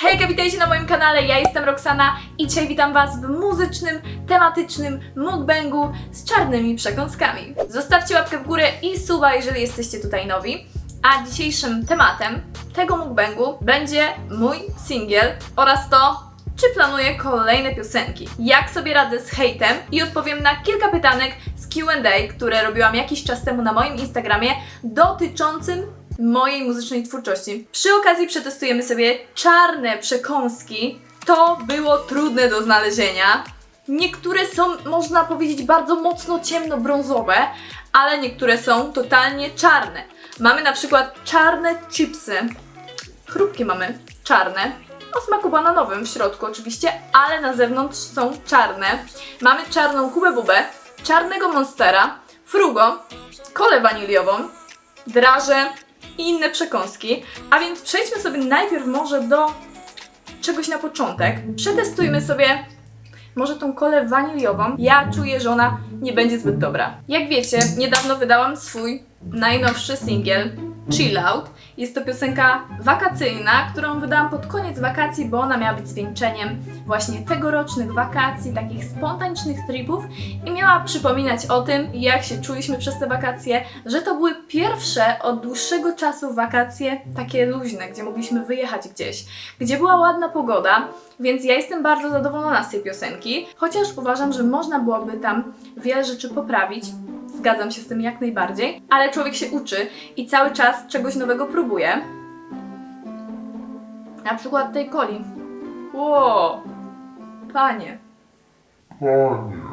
Hejka, witajcie na moim kanale, ja jestem Roxana i dzisiaj witam Was w muzycznym, tematycznym mukbangu z czarnymi przekąskami. Zostawcie łapkę w górę i suba, jeżeli jesteście tutaj nowi. A dzisiejszym tematem tego mukbangu będzie mój singiel oraz to, czy planuję kolejne piosenki, jak sobie radzę z hejtem i odpowiem na kilka pytanek z Q&A, które robiłam jakiś czas temu na moim Instagramie dotyczącym mojej muzycznej twórczości. Przy okazji przetestujemy sobie czarne przekąski. To było trudne do znalezienia. Niektóre są, można powiedzieć, bardzo mocno ciemnobrązowe, ale niektóre są totalnie czarne. Mamy na przykład czarne chipsy. Chrupki mamy czarne. O smaku bananowym w środku oczywiście, ale na zewnątrz są czarne. Mamy czarną kubę bubę, czarnego monstera, frugo, kolę waniliową, draże i inne przekąski. A więc przejdźmy sobie najpierw może do czegoś na początek. Przetestujmy sobie może tą kolę waniliową. Ja czuję, że ona nie będzie zbyt dobra. Jak wiecie, niedawno wydałam swój najnowszy singiel Chill Out. Jest to piosenka wakacyjna, którą wydałam pod koniec wakacji, bo ona miała być zwieńczeniem właśnie tegorocznych wakacji, takich spontanicznych tripów i miała przypominać o tym, jak się czuliśmy przez te wakacje, że to były pierwsze od dłuższego czasu wakacje takie luźne, gdzie mogliśmy wyjechać gdzieś, gdzie była ładna pogoda, więc ja jestem bardzo zadowolona z tej piosenki, chociaż uważam, że można byłoby tam wiele rzeczy poprawić. Zgadzam się z tym jak najbardziej, ale człowiek się uczy i cały czas czegoś nowego próbuje. Na przykład tej coli. Ło, panie. Panie,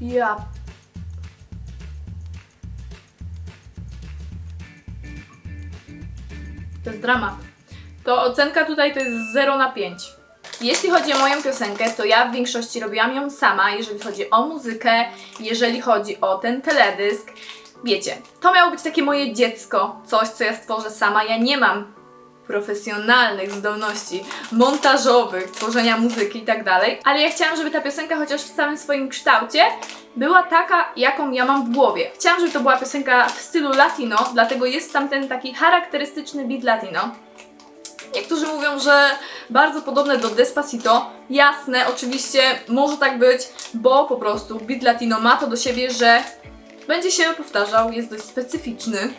Ja. To jest dramat. To ocenka tutaj to jest 0 na 5. Jeśli chodzi o moją piosenkę, to ja w większości robiłam ją sama, jeżeli chodzi o muzykę, jeżeli chodzi o ten teledysk. Wiecie, to miało być takie moje dziecko, coś, co ja stworzę sama. Ja nie mam profesjonalnych zdolności montażowych, tworzenia muzyki i tak dalej, ale ja chciałam, żeby ta piosenka chociaż w całym swoim kształcie była taka, jaką ja mam w głowie. Chciałam, żeby to była piosenka w stylu latino, dlatego jest tam ten taki charakterystyczny beat latino. Niektórzy mówią, że bardzo podobne do Despacito. Jasne, oczywiście może tak być, bo po prostu beat latino ma to do siebie, że będzie się powtarzał, jest dość specyficzny.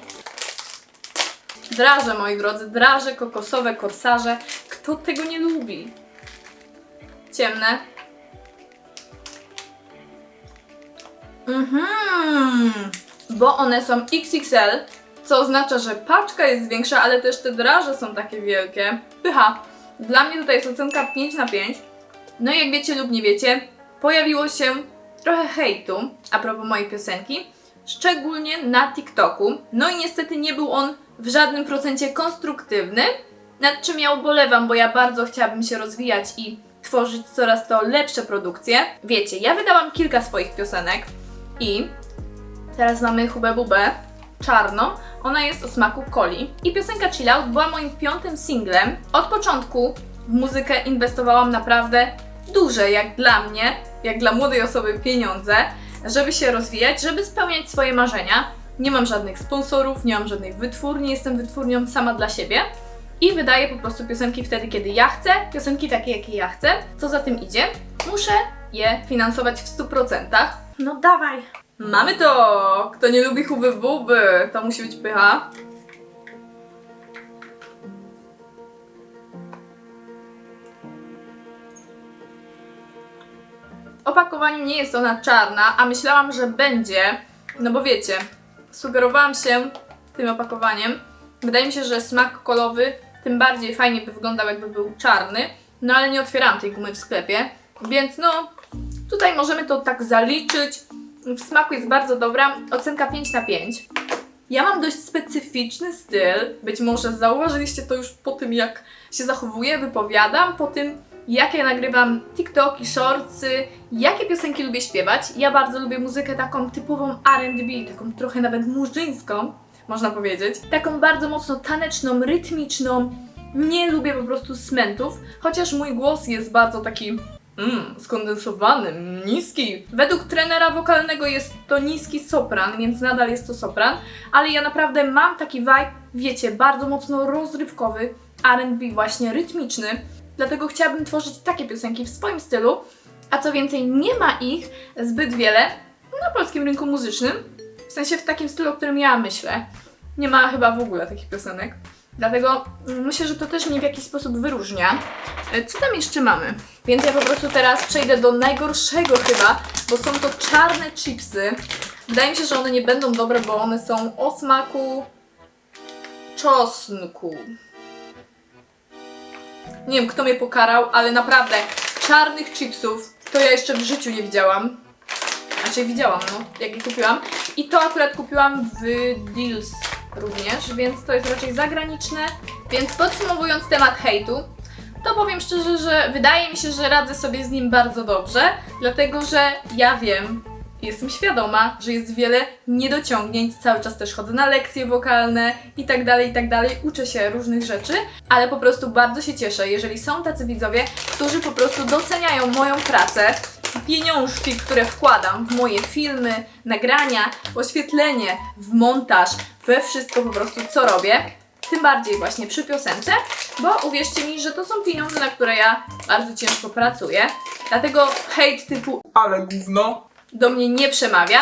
Draże, moi drodzy, draże kokosowe, korsarze. Kto tego nie lubi? Ciemne. Mhm, bo one są XXL, co oznacza, że paczka jest większa, ale też te draże są takie wielkie. Pycha. Dla mnie tutaj jest ocenka 5 na 5. No i jak wiecie lub nie wiecie, pojawiło się trochę hejtu a propos mojej piosenki, szczególnie na TikToku. No i niestety nie był on w żadnym procencie konstruktywny, nad czym ja ubolewam, bo ja bardzo chciałabym się rozwijać i tworzyć coraz to lepsze produkcje. Wiecie, ja wydałam kilka swoich piosenek i teraz mamy Hubę Bubę, czarną. Ona jest o smaku coli. I piosenka Chill Out była moim piątym singlem. Od początku w muzykę inwestowałam naprawdę duże, jak dla mnie, jak dla młodej osoby, pieniądze, żeby się rozwijać, żeby spełniać swoje marzenia. Nie mam żadnych sponsorów, nie mam żadnej wytwórni, jestem wytwórnią sama dla siebie. I wydaję po prostu piosenki wtedy, kiedy ja chcę, piosenki takie, jakie ja chcę. Co za tym idzie? Muszę je finansować w 100%. No dawaj! Mamy to! Kto nie lubi huby buby, to musi być pycha. W opakowaniu nie jest ona czarna, a myślałam, że będzie, no bo wiecie, sugerowałam się tym opakowaniem. Wydaje mi się, że smak kolowy tym bardziej fajnie by wyglądał, jakby był czarny, no ale nie otwierałam tej gumy w sklepie, więc no, tutaj możemy to tak zaliczyć. W smaku jest bardzo dobra, ocenka 5 na 5. Ja mam dość specyficzny styl, być może zauważyliście to już po tym, jak się zachowuję, wypowiadam, po tym, jakie nagrywam TikToki, shortsy, jakie piosenki lubię śpiewać. Ja bardzo lubię muzykę taką typową R&B, taką trochę nawet murzyńską, można powiedzieć. Taką bardzo mocno taneczną, rytmiczną. Nie lubię po prostu smentów, chociaż mój głos jest bardzo taki Mmm, skondensowany, mm, niski. Według trenera wokalnego jest to niski sopran, więc nadal jest to sopran, ale ja naprawdę mam taki vibe, wiecie, bardzo mocno rozrywkowy, R&B właśnie rytmiczny, dlatego chciałabym tworzyć takie piosenki w swoim stylu, a co więcej, nie ma ich zbyt wiele na polskim rynku muzycznym, w sensie w takim stylu, o którym ja myślę. Nie ma chyba w ogóle takich piosenek. Dlatego myślę, że to też mnie w jakiś sposób wyróżnia. E, Co tam jeszcze mamy? Więc ja po prostu teraz przejdę do najgorszego chyba, bo są to czarne chipsy. Wydaje mi się, że one nie będą dobre, bo one są o smaku czosnku. Nie wiem, kto mnie pokarał, ale naprawdę czarnych chipsów to ja jeszcze w życiu nie widziałam. Znaczy widziałam, no, jak je kupiłam. I to akurat kupiłam w Deals również, więc to jest raczej zagraniczne. Więc podsumowując temat hejtu, to powiem szczerze, że wydaje mi się, że radzę sobie z nim bardzo dobrze, dlatego że ja wiem, jestem świadoma, że jest wiele niedociągnięć, cały czas też chodzę na lekcje wokalne i tak dalej, i tak dalej, uczę się różnych rzeczy, ale po prostu bardzo się cieszę, jeżeli są tacy widzowie, którzy po prostu doceniają moją pracę, pieniążki, które wkładam w moje filmy, nagrania, w oświetlenie, w montaż, we wszystko po prostu, co robię. Tym bardziej właśnie przy piosence, bo uwierzcie mi, że to są pieniądze, na które ja bardzo ciężko pracuję. Dlatego hejt typu Ale gówno. do mnie nie przemawia.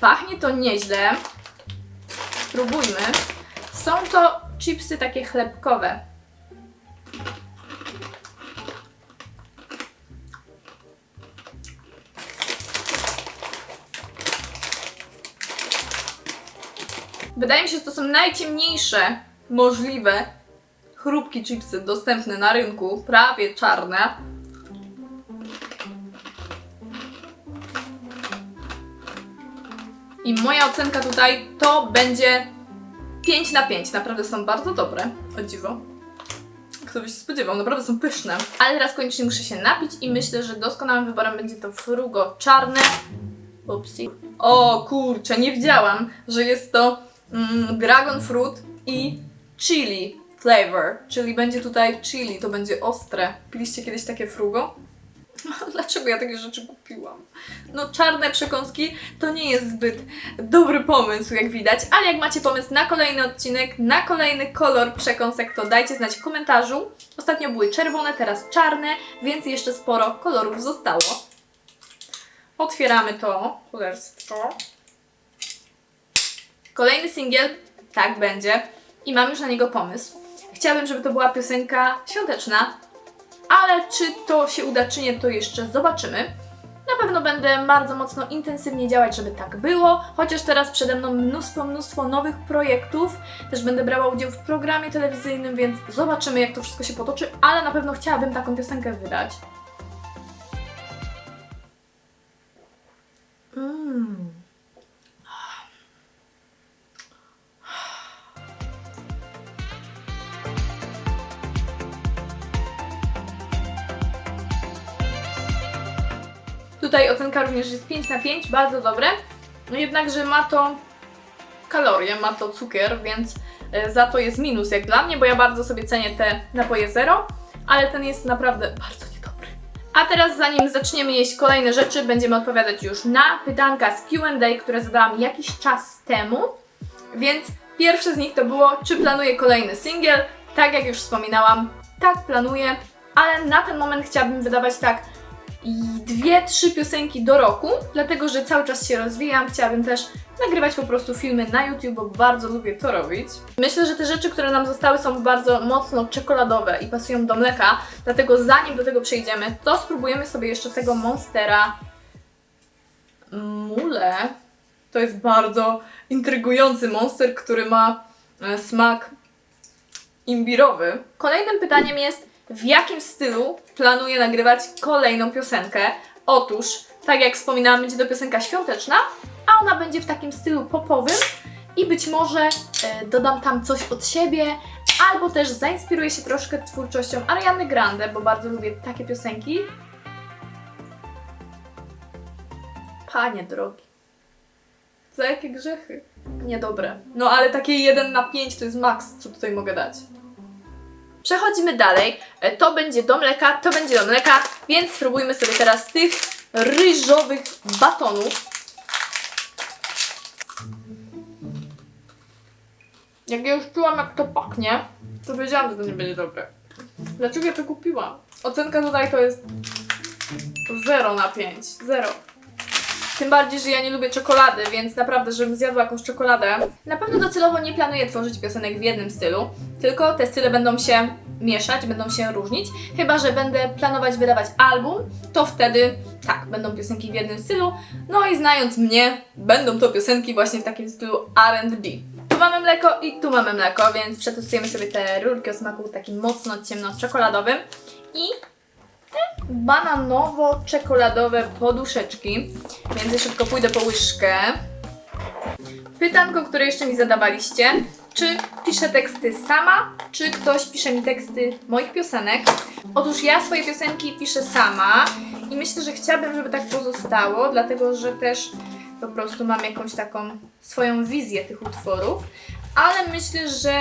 Pachnie to nieźle. Spróbujmy. Są to chipsy takie chlebkowe. Wydaje mi się, że to są najciemniejsze możliwe chrupki chipsy dostępne na rynku, prawie czarne. I moja ocenka tutaj to będzie 5 na 5. Naprawdę są bardzo dobre. O dziwo. Kto by się spodziewał, naprawdę są pyszne. Ale teraz koniecznie muszę się napić i myślę, że doskonałym wyborem będzie to frugo czarne. Upsi. O kurczę, nie wiedziałam, że jest to mm, dragon fruit i chili flavor. Czyli będzie tutaj chili, to będzie ostre. Piliście kiedyś takie frugo? Dlaczego ja takie rzeczy kupiłam? No, czarne przekąski to nie jest zbyt dobry pomysł, jak widać, ale jak macie pomysł na kolejny odcinek, na kolejny kolor przekąsek, to dajcie znać w komentarzu. Ostatnio były czerwone, teraz czarne, więc jeszcze sporo kolorów zostało. Otwieramy to cholerstwo. Kolejny singiel, tak będzie, i mam już na niego pomysł. Chciałabym, żeby to była piosenka świąteczna, ale czy to się uda, czy nie, to jeszcze zobaczymy. Na pewno będę bardzo mocno intensywnie działać, żeby tak było, chociaż teraz przede mną mnóstwo, mnóstwo nowych projektów. Też będę brała udział w programie telewizyjnym, więc zobaczymy, jak to wszystko się potoczy, ale na pewno chciałabym taką piosenkę wydać. Tutaj ocenka również jest 5 na 5, bardzo dobre. No jednakże ma to kalorie, ma to cukier, więc e, za to jest minus jak dla mnie, bo ja bardzo sobie cenię te napoje zero, ale ten jest naprawdę bardzo niedobry. A teraz zanim zaczniemy jeść kolejne rzeczy, będziemy odpowiadać już na pytanka z Q&A, które zadałam jakiś czas temu. Więc pierwsze z nich to było, czy planuję kolejny singiel? Tak jak już wspominałam, tak planuję, ale na ten moment chciałabym wydawać tak dwie, trzy piosenki do roku, dlatego że cały czas się rozwijam. Chciałabym też nagrywać po prostu filmy na YouTube, bo bardzo lubię to robić. Myślę, że te rzeczy, które nam zostały, są bardzo mocno czekoladowe i pasują do mleka, dlatego zanim do tego przejdziemy, to spróbujemy sobie jeszcze tego Monstera Mule. To jest bardzo intrygujący monster, który ma e, smak imbirowy. Kolejnym pytaniem jest, w jakim stylu planuję nagrywać kolejną piosenkę? Otóż, tak jak wspominałam, będzie to piosenka świąteczna, a ona będzie w takim stylu popowym i być może e, dodam tam coś od siebie, albo też zainspiruję się troszkę twórczością Ariany Grande, bo bardzo lubię takie piosenki. Panie drogi. Za jakie grzechy? Niedobre. No ale takie 1 na 5 to jest maks, co tutaj mogę dać. Przechodzimy dalej. E, To będzie do mleka, to będzie do mleka, więc spróbujmy sobie teraz tych ryżowych batonów. Jak ja już czułam, jak to pachnie, to wiedziałam, że to nie będzie dobre. Dlaczego ja to kupiłam? Ocenka tutaj to jest 0 na 5. 0. Tym bardziej, że ja nie lubię czekolady, więc naprawdę, żebym zjadła jakąś czekoladę. Na pewno docelowo nie planuję tworzyć piosenek w jednym stylu, tylko te style będą się mieszać, będą się różnić. Chyba, że będę planować wydawać album, to wtedy tak, będą piosenki w jednym stylu. No i znając mnie, będą to piosenki właśnie w takim stylu RB. Tu mamy mleko i tu mamy mleko, więc przetestujemy sobie te rurki o smaku takim mocno ciemno-czekoladowym. I bananowo-czekoladowe poduszeczki, więc szybko pójdę po łyżkę. Pytanko, które jeszcze mi zadawaliście. Czy piszę teksty sama, czy ktoś pisze mi teksty moich piosenek? Otóż ja swoje piosenki piszę sama i myślę, że chciałabym, żeby tak pozostało, dlatego że też po prostu mam jakąś taką swoją wizję tych utworów, ale myślę, że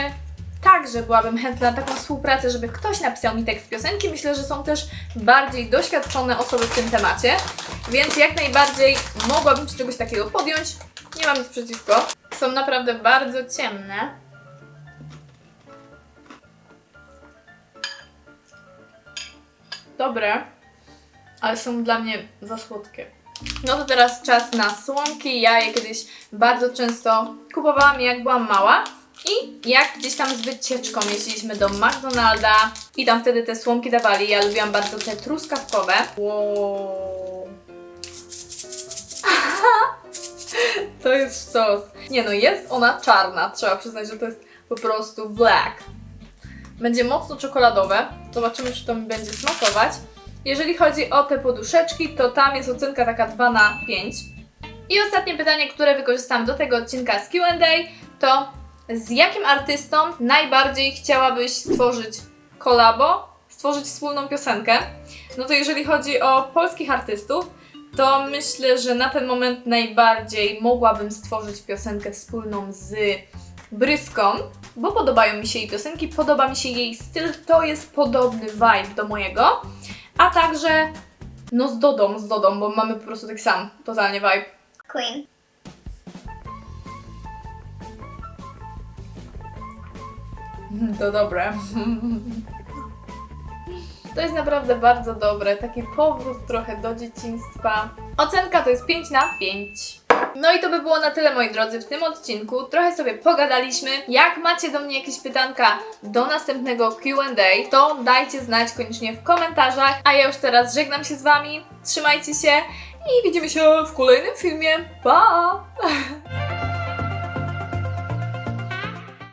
także byłabym chętna na taką współpracę, żeby ktoś napisał mi tekst piosenki. Myślę, że są też bardziej doświadczone osoby w tym temacie, więc jak najbardziej mogłabym się czegoś takiego podjąć. Nie mam nic przeciwko. Są naprawdę bardzo ciemne. Dobre, ale są dla mnie za słodkie. No to teraz czas na słomki. Ja je kiedyś bardzo często kupowałam, jak byłam mała. I jak gdzieś tam z wycieczką jeździliśmy do McDonalda i tam wtedy te słomki dawali. Ja lubiłam bardzo te truskawkowe. Wow. to jest sztos. Nie no, jest ona czarna. Trzeba przyznać, że to jest po prostu black. Będzie mocno czekoladowe. Zobaczymy, czy to mi będzie smakować. Jeżeli chodzi o te poduszeczki, to tam jest ocenka taka 2 na 5. I ostatnie pytanie, które wykorzystam do tego odcinka z Q&A, to z jakim artystą najbardziej chciałabyś stworzyć kolabo, stworzyć wspólną piosenkę? No to jeżeli chodzi o polskich artystów, to myślę, że na ten moment najbardziej mogłabym stworzyć piosenkę wspólną z Bryską, bo podobają mi się jej piosenki, podoba mi się jej styl, to jest podobny vibe do mojego, a także no z Dodą, z Dodą, bo mamy po prostu taki sam totalnie vibe. Queen. To dobre. To jest naprawdę bardzo dobre. Taki powrót trochę do dzieciństwa. Ocenka to jest 5 na 5. No i to by było na tyle, moi drodzy, w tym odcinku. Trochę sobie pogadaliśmy. Jak macie do mnie jakieś pytanka do następnego QA, to dajcie znać koniecznie w komentarzach. A ja już teraz żegnam się z Wami. Trzymajcie się i widzimy się w kolejnym filmie. Pa!